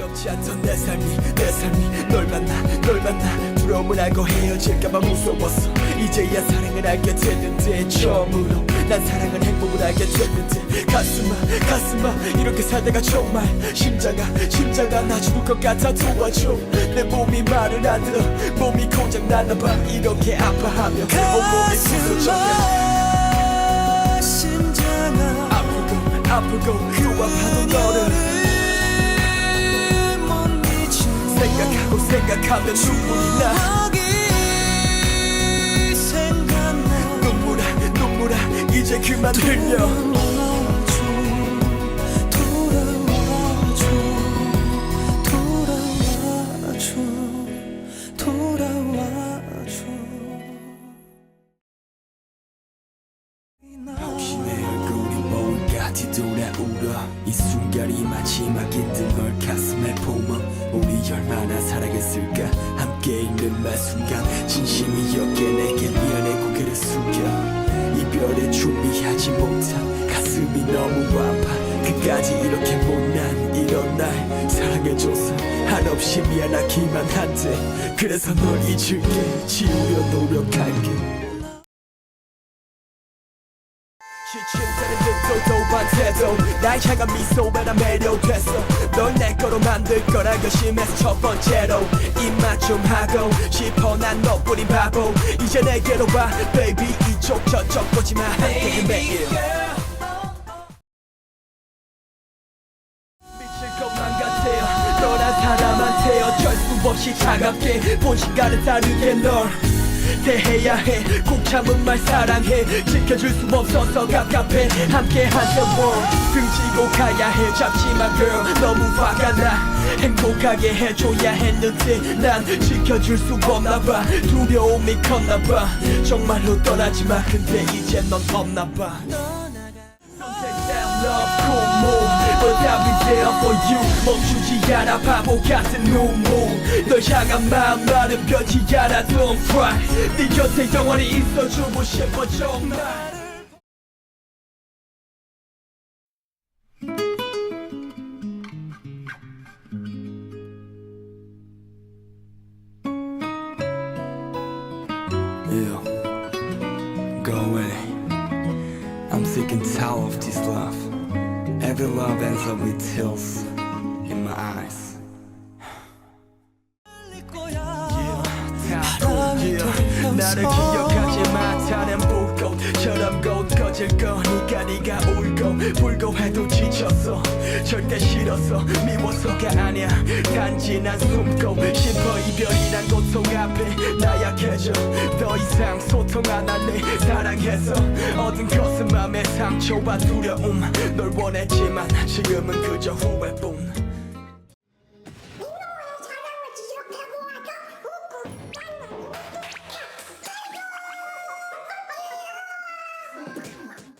원치 않던 내 삶이 내 삶이 널 만나 널 만나. 두려움을 알고 헤어질까봐 무서웠어. 이제야 사랑을 알게 됐는데 처음으로 난 사랑은 행복을 알게 됐는데 가슴아 가슴아 이렇게 살다가 정말 심장아 심장아 나 죽을 것 같아 도와줘. 내 몸이 말을 안 들어 몸이 고장 나나봐. 이렇게 아파하며 온몸이 부서져가 심장아. 아프고 아프고 그 아파도 너를 생각하고 생각하면 눈물이 나. 눈물아 눈물아 이제 그만 흘려. 뒤돌아오려 이 순간이 마지막인 듯 사랑했을까? 함께 있는 매 순간 진심이었기에 내게 미안해 고개를 숙여. 이별에 준비하지 못한 가슴이 너무 아파. 그까지 이렇게 못난 이런 날 사랑해줘서 한없이 미안하기만 한데 그래서 널 잊을게. 지우려 노력할게. 지침되는 듯도 도반 태도 나의 차가운 미소에 나 매료됐어 널 내 거로 만들 거라 결심해서 첫 번째로 입맛 좀 하고 싶어 난 너뿐인 바보. 이제 내게로 와 baby. 이쪽 저쪽 보지마. 함께 매일 사람한테 어쩔 수 없이 차갑게 본 시간은 다르게 널 대해야 해. 꼭 참은 말 사랑해. 지켜줄 수 없어서 갑갑해. 함께 한 세월 등지고 가야 해. 잡지마 girl. 너무 화가 나. 행복하게 해줘야 했는데 난 지켜줄 수 없나 봐. 두려움이 컸나 봐. 정말로 떠나지 마. 근데 이제 넌 없나 봐. Love there for you 멈추지 않아 바보 같은 눈물 널 향한 마음 나는 변치 않아 Don't cry 네 곁에 영원히 있어주고 싶어 정말 Yeah, go away. I'm sick and tired of this love. Every love ends up with tears in my eyes. 나를 기억하지 못하는 불꽃처럼 곧 꺼질 거니까 네가 울고 불고 해도 지쳤어 절대 싫어서 미워서가 아니야 단지 난 숨고 싶어 이별이란 고통 앞에 나 약해져 더 이상 소통 안 할래 사랑해서 얻은 맘의 상처와 두려움 널 원했지만 지금은 그저 후회뿐